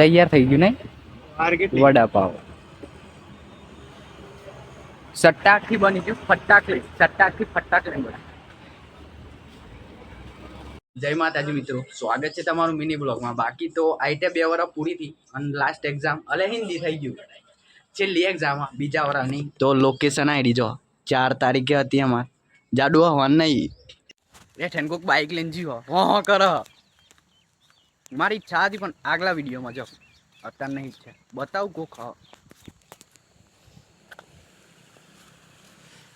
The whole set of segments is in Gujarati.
તૈયાર થઈ ગયું નહીં વડાપાવ. સટ્ટાથી બની ગયું ફટ્ટાકલી સટ્ટાથી બની જય માતાજી મિત્રો સ્વાગત છે તમારું મિની બ્લોગમાં. બાકી તો આઈટે બે વર્ષ પૂરી થઈ અને લાસ્ટ એક્ઝામ અલે હિન્દી થઈ ગયું. છેલ્લી એક્ઝામ બીજા વરાની તો લોકેશન આવી જો ચાર તારીખે હતી અમાર. જાડુ હવાન નહીં. એ ઠેનકુક બાઇક લઈને જીવો. હો હો કર. મારી ઈચ્છા હતી પણ આગલા વિડીયોમાં જો. અત્યારે નહીં છે. બતાવું કોક હા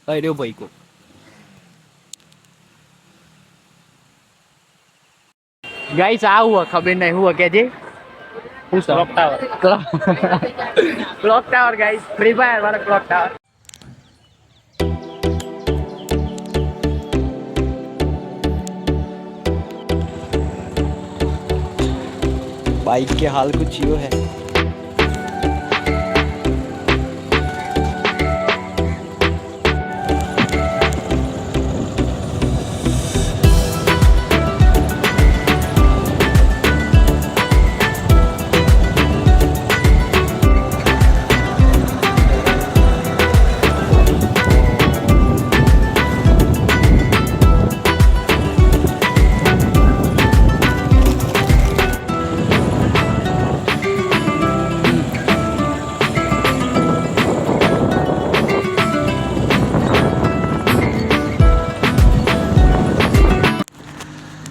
અરે ભાઈ કોક ગાઈસ આવું ખબર નહીં હું કે જે clock tower clock tower guys free fire વાળા ક્લોક ટાવર बाइक के हाल कुछ यो है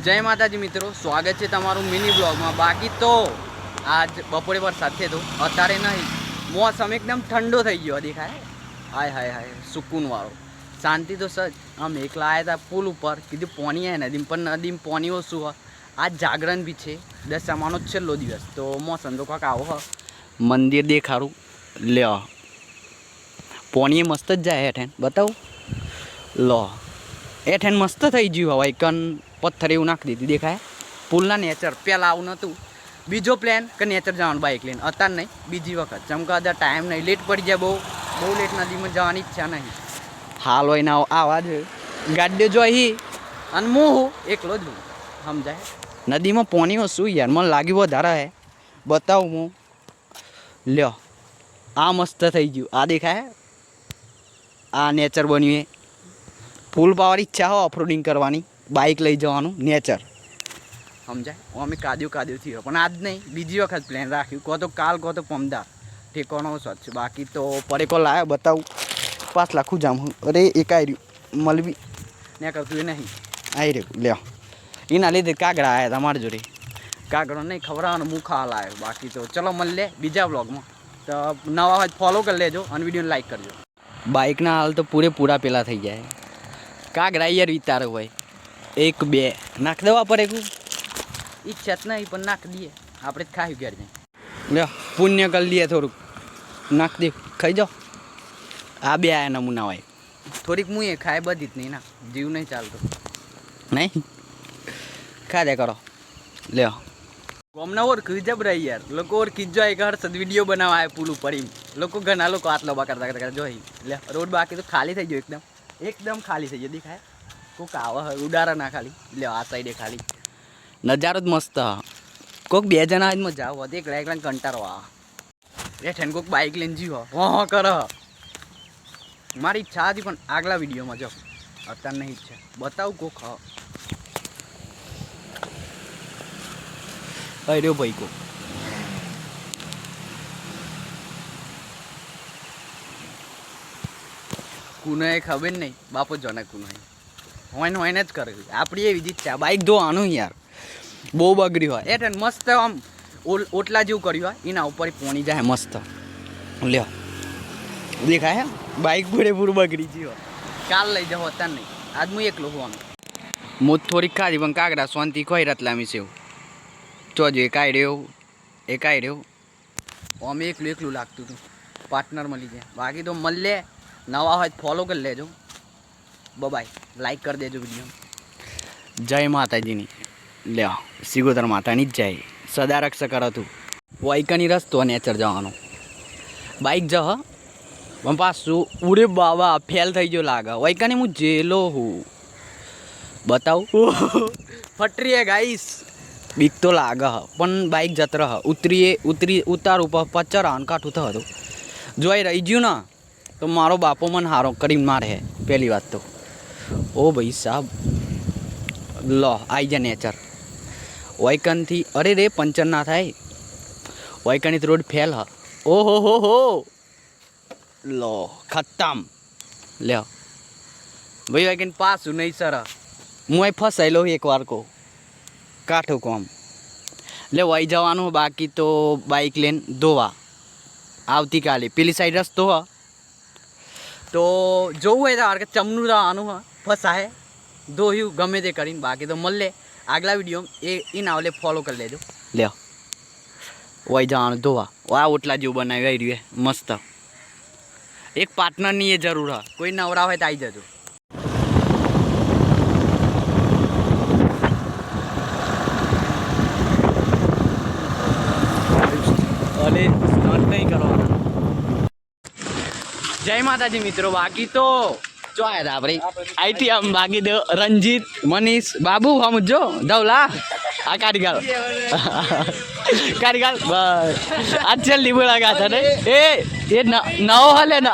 જય માતાજી મિત્રો, સ્વાગત છે તમારું મિની બ્લોગમાં. બાકી તો આજ બપોરે વરસાદ થયો અત્યારે નહીં, મોસમ એકદમ ઠંડો થઈ ગયો, દેખાય. હાય હાય હાય, સુકૂનવાળો. શાંતિ તો સજ, આમ એકલા આવ્યા હતા પુલ ઉપર, કીધું પોણી આવે નદીમાં પણ નદીમાં પોણી ઓછું હોય આજ જાગરણ બી છે, દશામાનો છેલ્લો દિવસ. તો મોસમ તો કાંક આવો હ. મંદિર દેખાડું, લ્યો. પોણીએ મસ્ત જ જાય હેઠેન. બતાવું? લો. એઠેન મસ્ત થઈ ગયું હવે કન પથ્થર એવું નાખી દીધી, દેખાય? પુલના નેચર પહેલાં આવું નહોતું. બીજો પ્લાન કે નેચર જવાનું બાઇક લઈને. અત્યારે નહીં, બીજી વખત. ચમકા અત્યારે ટાઈમ નહીં. લેટ પડી જાય, બહુ બહુ લેટ નદીમાં જવાની ઈચ્છા નહીં. હાલ હોય ના આવા જ. ગાડીઓ જોઈ અને હું એકલો જ હું. સમજાય? નદીમાં પોણીઓ શું યાર? મને લાગ્યું વધારે હે. બતાવું હું. લ્યો. આ મસ્ત થઈ ગયું. આ દેખાય? આ નેચર બન્યું એ. ફૂલ પાવર ઈચ્છા હોય ઓફરોડિંગ કરવાની. બાઇક લઈ જવાનું નેચર સમજાય? અમે કાદ્યું કાદ્યું થયો. પણ આજ નહીં બીજી વખત પ્લાન રાખ્યું. કહો તો કાલ કહો તો પમદાર. ઠેકોનો સ્વચ્છ. બાકી તો પરેકો લાવ્યો બતાવું. પાંચ લાખું જામ અરે એક આવી રહ્યું. મલવી. ને કરતું એ નહીં. આવી રહ્યું. લ્યો. એના લીધે કાગડા આવ્યા તમારી જોડે. કાગડો નહીં ખવડાવવાનો હું ખાવા લાવ્યો બાકી તો ચલો મળીએ લે બીજા બ્લોગમાં તો નવા હોય ફોલો કરી લેજો અને વિડીયોને લાઈક કરજો. બાઇકના હાલ તો પૂરેપૂરા પેલા થઈ જાય કાગડા યાર વિચાર હોય. એક બે. નાખ દેવા પડે કું ઈચ્છા જ નહીં પણ નાખ દઈએ. આપણે જ ખાઈ જઈને. લ્યો પુણ્ય કરી લઈએ થોડુંક. નાખ દે. ખાઈ જાઓ. આ બે આ નમૂના હોય. થોડીક હું એ ખાય બધી જ નહીં. ના જીવ નહીં ચાલતો. નહીં? ખા દે કરો. લ્યો. ગોમના ઓર ખીજબ રહી યાર. લોકો ઓર જ એક હર્ષદ વીડિયો બનાવવા આવે પુલ ઉપર લોકો ઘણા લોકો આટલો બા કરતા કરતા જોઈ. લે રોડ બાકી તો ખાલી થઈ ગયો એકદમ. એકદમ ખાલી થઈ ગયો. દેખાય? કોક આવે હોય, ઉડારા ના ખાલી. લે આ સાઈડે ખાલી. નજારો જ મસ્ત. કોક બે જણા જ મજા આવે. એકલા એકલા કંટારો આ એ ઠેન કોક બાઇક લઈને જીવો. હો હો, કર. મારી ઈચ્છા હતી, પણ આગલા વિડીયોમાં જો. અત્યારે નહીં ઈચ્છા. બતાવું કોક, હ. અરે ભાઈ કોક. કુનાએ ખબર નહીં. બાપો જોને કુનો હોય એને જ કરવી આપણી એવી જ બાઈક બાઇક ધોવાનું યાર. બહુ બગડી હોય. એટલે મસ્ત આમ ઓટલા જેવું કર્યું હોય. એના ઉપર પોણી જાય મસ્ત. લ્યો. દેખાય બાઇક પૂરેપૂરું બગડી ગયું કાલ લઈ જાઓ, અત્યારે નહીં. આજ હું એકલો હું આમ મોત થોડીક ખાધી, પણ કાગડા શાંતિ ખોઈ રતલામી છે ચોજો એક રહ્યો એક રહ્યો અમે એકલું એકલું લાગતું હતું. પાર્ટનર મળી જાય. બાકી તો મળે નવા હોય ફોલો કરી લેજો. બબાય લાઈક કરી દેજો વીડિયો જય માતાજીની. લ્યો સિગોદર માતાની જ જય. સદા કરો હતું વાઈકની રસ્તો નેચર જવાનો. બાઈક જ હ. પણ પાછું ઉરે બાબા ફેલ થઈ ગયો લાગે. વાઈકની હું જેલો હું. બતાવું. ફટરીએ ગાઈસ. બીક તો લાગે હ. પણ બાઇક જત રહ ઉતરીએ, ઉતરી, ઉતાર ઉપર પચ્ચર અનકાઠું થતું. જોઈ રહી ગયું ને, તો મારો બાપો મને હારો કરી મારે. પહેલી વાત તો. ઓ ભાઈ સાહેબ લો, આઈ જા નેચર વાયકનથી અરે રે, પંચર ના થાય. વાયકનથી રોડ ફેલ હ. ઓહો હો હો લો, ખતમ. લ્યો. ભાઈ વાયકન પાછું નહીં સર. હું અહીં ફસાયેલો એક વાર કહું. કાઠું કોમ. લે વહી જવાનું, બાકી તો બાઇક લઈને ધોવા. આવતીકાલે. પેલી સાઈડ રસ્તો હ. તો જોવું હોય તો ચમનું રહેવાનું હ. ફસાય દોહ્યું ગમે તે કરીને બાકી તો મળે આગલા વીડિયો એ એ નાવલે ફોલો કરી લેજો લ્યો વહી જવાનું ધોવા આ ઓટલા જેવું બનાવી રહ્યું હે મસ્ત એક પાર્ટનરની એ જરૂર હ કોઈ નવરા હોય તો આવી જજો અરે સ્ટન્ટ નહીં કરવાના જય માતાજી મિત્રો બાકી તો જો હતા આપણે આઈટી આમ બાકી તો રંજીત મનીષ, બાબુ, હમ જો ધવલા આ કારીગર કારીગર બસ. આ લીબડા ગાથા ને? એ એ નવો હલે ને.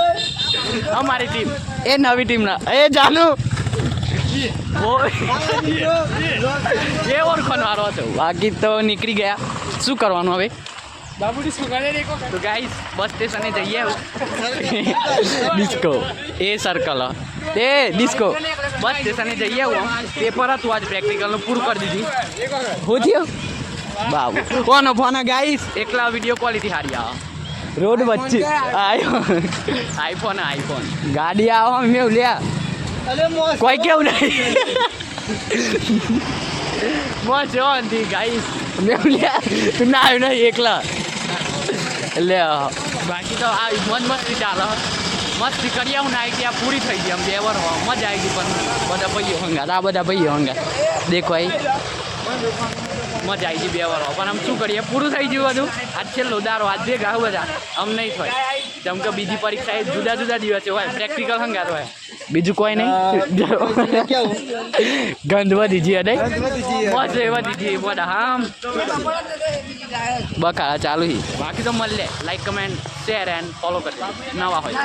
અમારી ટીમ. એ નવી ટીમ ના. એ જાનુ. એ ઓળખવાનો વારો હતો. બાકી તો નીકળી ગયા. શું કરવાનું હવે? તો ગાઈસ બસ સ્ટેશને જઈએ ડિસ્કો એ સર્કલ એ ડિસ્કો બસ સ્ટેશને જઈએ હું પેપર હતું આજ પ્રેક્ટિકલનું પૂરું કરી દીધી. હું થયું બાબુ. કોનો ફોન ગાઈસ એકલા વીડિયો ક્વોલિટી સારી આવે. રોડ વચ્ચે. આયો. આઈફોન આઈફોન ગાડી આવો મેં લ્યા. કોઈ કેવું નહીં. મોજ જોવાથી ગાઈસ મેં લ્યા. તું ના આવ્યું નહીં એકલા. એટલે, બાકી તો આ મજ મસ્તી ચાલે મસ્તી કરીએ હું ના ત્યાં પૂરી થઈ ગઈ આમ બે વાર મજા આવી ગઈ પણ બધા ભાઈઓ હંગાત. આ બધા ભાઈઓ હંગાત. દેખો અહીં. મજા આવી ગઈ બે વાર પણ આમ શું કરીએ? પૂરું થઈ ગયું બધું. આજ છેલ્લો દારો, આજ ભેગા બધા. આમ નહીં થાય. જેમ કે બીજી પરીક્ષા એ જુદા જુદા દિવસે હોય પ્રેક્ટિકલ હંગાત હોય. બીજું કોઈ નહીં. ગંધ વધી છે નહીં મસ્ત વધી છે બધા આમ બકા ચાલુ હી. બાકી તો મળે like comment share and follow કરજો. નવા હોય